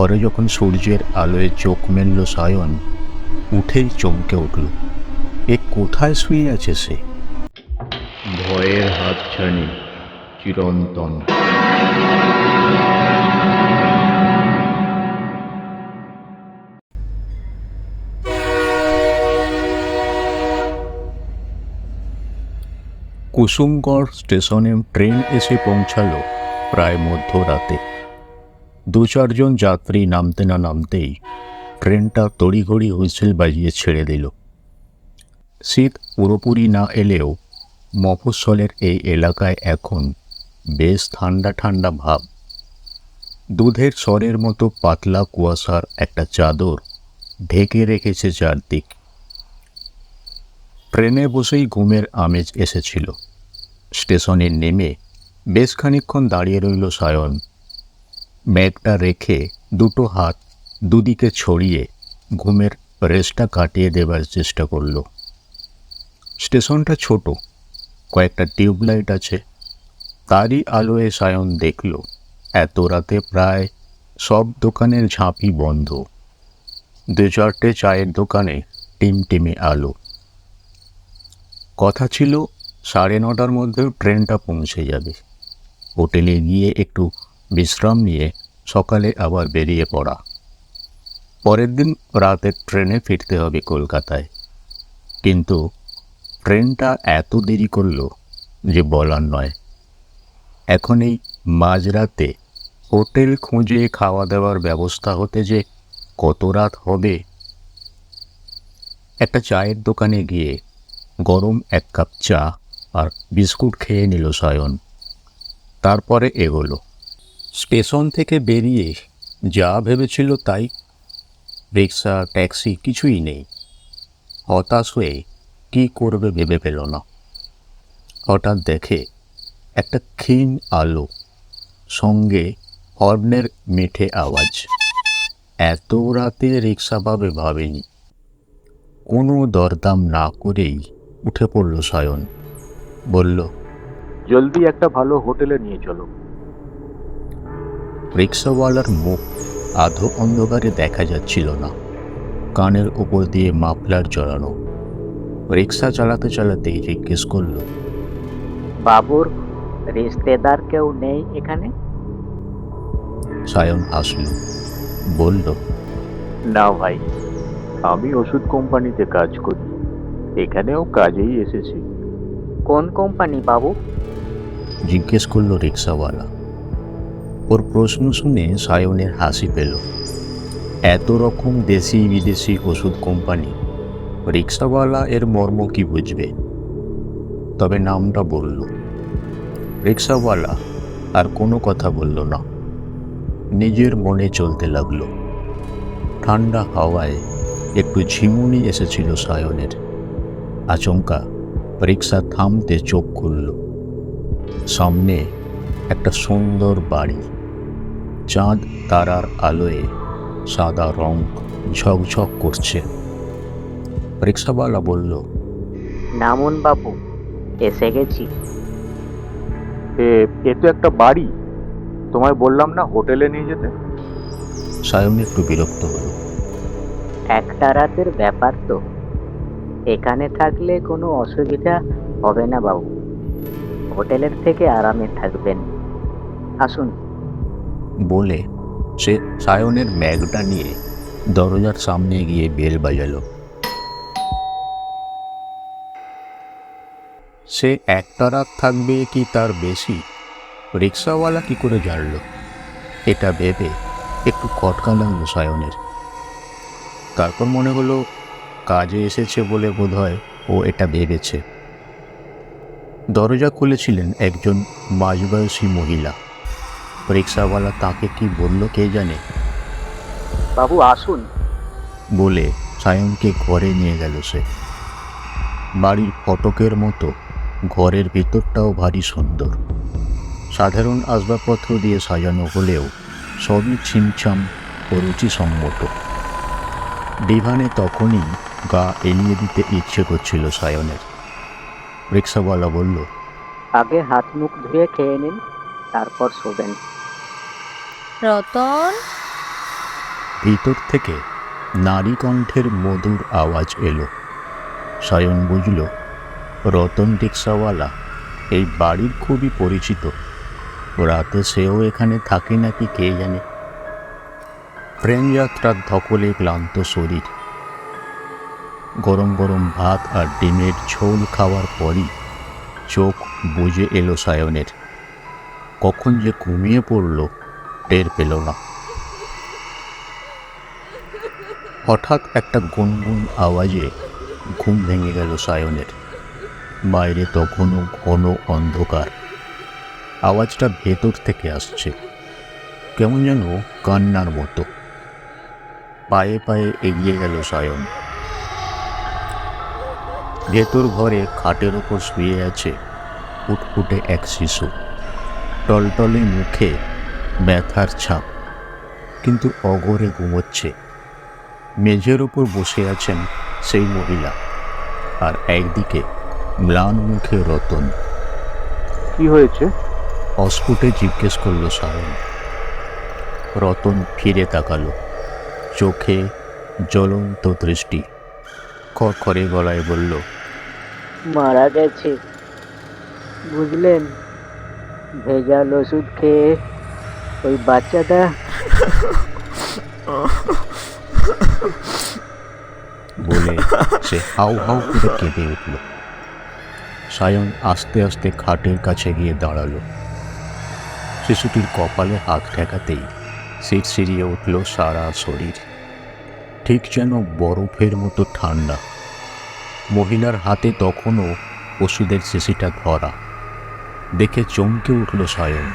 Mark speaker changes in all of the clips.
Speaker 1: ঘরে যখন সূর্যের আলোয় চোখ মেলল সায়ন উঠেই চমকে উঠল। এ কোথায় শুয়ে আছে সে? ভয়ের হাতছানি চিরন্তন। কুসুমগড় স্টেশনে ট্রেন এসে পৌঁছালো প্রায় মধ্যরাতে। দু চারজন যাত্রী নামতে না নামতেই ট্রেনটা তড়িঘড়ি হুইসেল বাজিয়ে ছেড়ে দিল। শীত পুরোপুরি না এলেও মফস্বলের এই এলাকায় এখন বেশ ঠান্ডা ঠান্ডা ভাব। দুধের স্বরের মতো পাতলা কুয়াশার একটা চাদর ঢেকে রেখেছে চারদিক। ট্রেনে বসেই ঘুমের আমেজ এসেছিল। স্টেশনে নেমে বেশ খানিকক্ষণ দাঁড়িয়ে রইল সায়ন। ব্যাগটা রেখে দুটো হাত দুদিকে ছড়িয়ে ঘুমের রেসটা কাটিয়ে দেবার চেষ্টা করল। স্টেশনটা ছোট, কয়েকটা টিউবলাইট আছে। তারই আলোয় সায়ন দেখল, এত রাতে প্রায় সব দোকানের ঝাঁপি বন্ধ। দু চারটে চায়ের দোকানে টিমটিমে আলো। কথা ছিল সাড়ে নটার মধ্যে ট্রেনটা পৌঁছে যাবে। হোটেলে গিয়ে একটু বিশ্রাম নিয়ে সকালে আবার বেরিয়ে পড়া। পরের দিন রাতের ট্রেনে ফিরতে হবে কলকাতায়। কিন্তু ট্রেনটা এত দেরি করল যে বলার নয়। এখন এই মাঝরাতে হোটেল খুঁজে খাওয়া দাওয়ার ব্যবস্থা হতে যে কত রাত হবে। একটা চায়ের দোকানে গিয়ে গরম এক কাপ চা আর বিস্কুট খেয়ে নিল সায়ন। তারপরে এগোলো। স্টেশন থেকে বেরিয়ে যা ভেবেছিল তাই। রিক্সা, ট্যাক্সি কিছুই নেই। হতাশ হয়ে কী করবে ভেবে পেল না। হঠাৎ দেখে একটা ক্ষীণ আলো, সঙ্গে হর্নের মেঠে আওয়াজ। এত রাতে রিক্সা পাবে ভাবেনি। কোনো দরদাম না করেই উঠে পড়ল সায়ন। বলল,
Speaker 2: জলদি একটা ভালো হোটেলে নিয়ে চলো।
Speaker 1: রিক্সাওয়ালার মুখ আধো অন্ধকারে দেখা যাচ্ছিল না। কানের উপর দিয়ে মাফলার জড়ানো। রিক্সা চালাতে চালাতেই জিজ্ঞেস করল
Speaker 3: বাবুর রিশতেদার কেউ নেই এখানে?
Speaker 1: সায়ন হাসল বলল
Speaker 2: না ভাই আমি ওষুধ কোম্পানিতে কাজ করি। এখানেও কাজেই এসেছি।
Speaker 3: কোন কোম্পানি বাবু?
Speaker 1: জিজ্ঞেস করল রিক্সাওয়ালা। ওর প্রশ্ন শুনে সায়নের হাসি পেল। এত রকম দেশি বিদেশি ওষুধ কোম্পানি, রিক্সাওয়ালা এর মর্ম কি বুঝবে? তবে নামটা বলল। রিক্সাওয়ালা আর কোনো কথা বলল না। নিজের মনে চলতে লাগল। ঠান্ডা হাওয়ায় একটু ঝিমুনি এসেছিল সায়নের। আচমকা রিক্সা থামতে চোখ খুলল। সামনে একটা সুন্দর বাড়ি। চাঁদ তারার আলোয় সাদা রং ঝকঝক করছে। রিক্সাওয়ালা বলল
Speaker 3: নামুন বাবু এসে গেছি।
Speaker 2: এ এ তো একটা বাড়ি। তোমায় বললাম না হোটেলে নিয়ে যেতে?
Speaker 1: সায়ন একটু বিরক্ত হলো।
Speaker 3: একটা রাতের ব্যাপার তো। এখানে থাকলে কোনো অসুবিধা হবে না বাবু। হোটেলের থেকে আরামে থাকবেন। আসুন।
Speaker 1: বলে সে সায়নের ব্যাগটা নিয়ে দরজার সামনে গিয়ে বেল বাজালো। সে একটা রাত থাকবে কি তার বেশি? রিক্সাওয়ালা কি করে জানল? এটা ভেবে একটু কটকা লাগল সায়নের। তারপর মনে হলো কাজে এসেছে বলে বোধহয় ও এটা ভেবেছে। দরজা খুলেছিলেন একজন মাঝবয়সী মহিলা। রিক্সাওয়ালা তাকে কি বলল কে জানে?
Speaker 3: বাবু আসুন।
Speaker 1: বলে সায়নকে ঘরে নিয়ে গেল সে। বাড়ির ফটকের মতো ঘরের ভেতরটাও ভারী সুন্দর। সাধারণ আসবাবপত্র দিয়ে সাজানো হলেও সবই ছিমছাম ও রুচিসম্মত। ডিভানে তখনই গা এলিয়ে দিতে ইচ্ছে করছিল সায়নের। রিক্সাওয়ালা বলল
Speaker 3: আগে হাত মুখ ধুয়ে খেয়ে নিন। তারপর শোবেন।
Speaker 4: রতন?
Speaker 1: ভিতর থেকে নারী কণ্ঠের মধুর আওয়াজ এলো। সায়ন বুঝল রতন রিক্সাওয়ালা এই বাড়ির খুবই পরিচিত। রাতে সেও এখানে থাকে নাকি কে জানে? ট্রেন যাত্রার ধকলে ক্লান্ত শরীর। গরম গরম ভাত আর ডিমের ঝোল খাওয়ার পরই চোখ বুঝে এলো সায়নের। কখন যে ঘুমিয়ে পড়ল, টের পেল না। হঠাৎ একটা গুনগুন আওয়াজে ঘুম ভেঙে গেল সায়নের। বাইরে তখনও ঘন অন্ধকার। আওয়াজটা ভেতর থেকে আসছে। কেমন যেন কান্নার মতো। পায়ে পায়ে এগিয়ে গেল সায়ন। ভেতর ঘরে খাটের ওপর শুয়ে আছে ফুটফুটে এক শিশু। টলটলে মুখে ব্যথার ছাপ কিন্তু অগরে ঘুমোচ্ছে। মেঝের ওপর বসে আছেন সেই মহিলা আর একদিকে ম্লান মুখে রতন।
Speaker 2: কি হয়েছে?
Speaker 1: অস্ফুটে জিজ্ঞেস করল সায়ন। রতন ফিরে তাকালো। চোখে জ্বলন্ত দৃষ্টি। খড়খড়ে গলায় বলল
Speaker 3: মারা গেছে। বুঝলেন? ভেজাল ওষুধ খেয়ে ওই বাচ্চাটা
Speaker 1: বলে সে হাউ হাউ করে কেঁপে উঠল। সায়ন আস্তে আস্তে খাটের কাছে গিয়ে দাঁড়াল। শিশুটির কপালে হাত ঠেকাতেই সিট সিরিয়ে উঠল সারা শরীর। ঠিক যেন বরফের মতো ঠান্ডা। মহিলার হাতে তখনও ওষুধের শিশিটা ধরা। দেখে চমকে উঠল সায়ন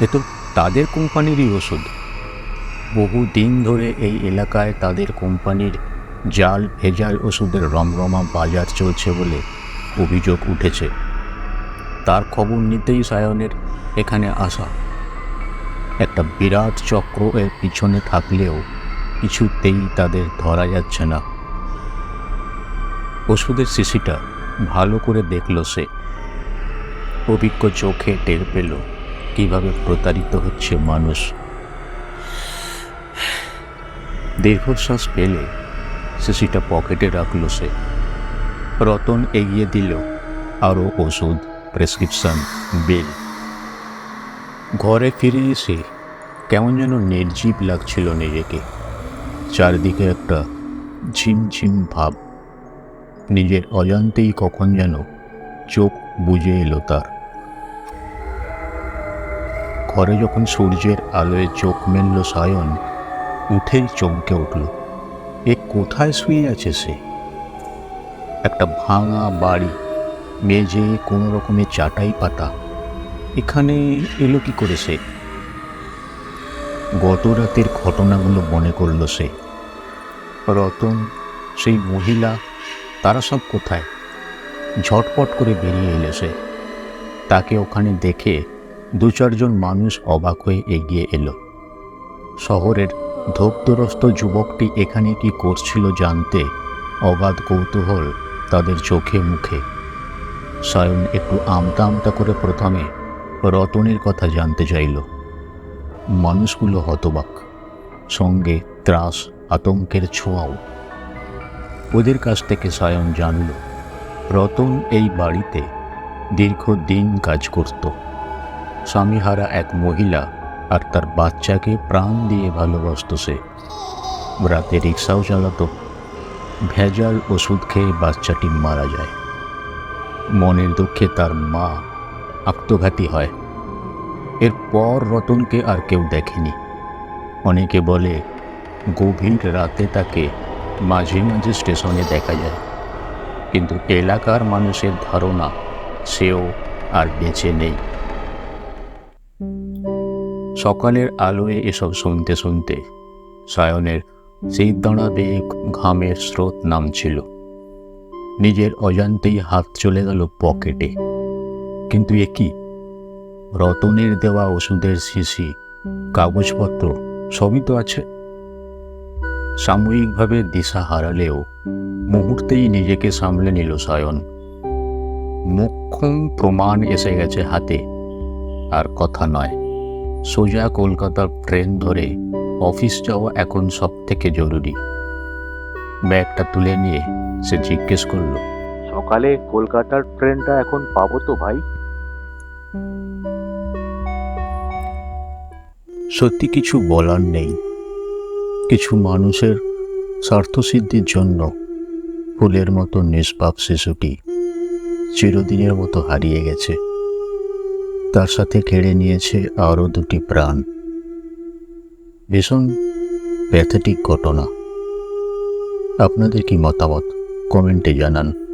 Speaker 1: এ তো তাদের কোম্পানিরই ওষুধ। বহু দিন ধরে এই এলাকায় তাদের কোম্পানির জাল ভেজাল ওষুধের রমরমা বাজার চলছে বলে অভিযোগ উঠেছে। তার খবর নিতেই সায়নের এখানে আসা। একটা বিরাট চক্র এর পিছনে থাকলেও কিছুতেই তাদের ধরা যাচ্ছে না। ওষুধের শিশিটা ভালো করে দেখল সে। অভিজ্ঞ চোখে টের পেল কীভাবে প্রতারিত হচ্ছে মানুষ। দীর্ঘশ্বাস পেলে শিশিটা পকেটে রাখল সে। রতন এগিয়ে দিল, আরও ওষুধ, প্রেসক্রিপশন, বিল। ঘরে ফিরে এসে কেমন যেন নির্জীব লাগছিল নিজেকে। চারদিকে একটা ঝিমঝিম ভাব। নিজের অজান্তেই কখন যেন চোখ বুঝে এলো তার। ঘরে যখন সূর্যের আলোয় চোখ মেলল সায়ন, উঠেই চমকে উঠল। এ কোথায় শুয়ে আছে সে? একটা ভাঙা বাড়ি, মেঝে কোনো রকমের চাটাই পাতা। এখানে এলো কি করে সে? গত রাতের ঘটনাগুলো মনে করল সে। রতন, সেই মহিলা, তারা সব কোথায়? ঝটপট করে বেরিয়ে এলো সে। তাকে ওখানে দেখে দু চারজন মানুষ অবাক হয়ে এগিয়ে এলো। শহরের ধোপদরস্ত যুবকটি এখানে কি করছিল জানতে অবাধ কৌতূহল তাদের চোখে মুখে। সায়ন একটু আমতা আমতা করে প্রথমে রতনের কথা জানতে চাইল। মানুষগুলো হতবাক, সঙ্গে ত্রাস, আতঙ্কের ছোঁয়াও। ওদের কাছ থেকে সায়ন জানল, রতন এই বাড়িতে দীর্ঘদিন কাজ করত। স্বামীহারা এক মহিলা আর তার বাচ্চাকে প্রাণ দিয়ে ভালোবাসত সে। রাতে রিক্সাও চালাতো। ভেজাল ওষুধ খেয়ে বাচ্চাটি মারা যায়। মনের দুঃখে তার মা আত্মঘাতী হয়। এরপর রতনকে আর কেউ দেখেনি। অনেকে বলে, গভীর রাতে তাকে মাঝে মাঝে স্টেশনে দেখা যায়। কিন্তু এলাকার মানুষের ধারণা সেও আর বেঁচে নেই। সকালের আলোয় এসব শুনতে শুনতে সায়নের সেই দাঁড়াবে ঘামের স্রোত নামছিল। নিজের অজান্তেই হাত চলে গেল পকেটে। কিন্তু এ কি? রতনের দেওয়া ওষুধের শিশি, কাগজপত্র, সবই তো আছে। সাময়িকভাবে দিশা হারালেও মুহূর্তেই নিজেকে সামলে নিল সায়ন। মুখ্যম প্রমাণ এসে গেছে হাতে, আর কথা নয়। সোজা কলকাতার ট্রেন ধরে অফিস যাওয়া এখন সব থেকে জরুরি। ব্যাগটা তুলে নিয়ে সে জিজ্ঞেস করল
Speaker 2: সকালে কলকাতার ট্রেনটা এখন পাবো তো ভাই?
Speaker 1: সত্যি কিছু বলার নেই। কিছু মানুষের স্বার্থসিদ্ধির জন্য ফুলের মতো নিষ্পাপ শিশুটি চিরদিনের মতো হারিয়ে গেছে। তার সাথে কেড়ে নিয়েছে আরও দুটি প্রাণ। ভীষণ প্যাথেটিক ঘটনা। আপনাদের কি মতামত? কমেন্টে জানান।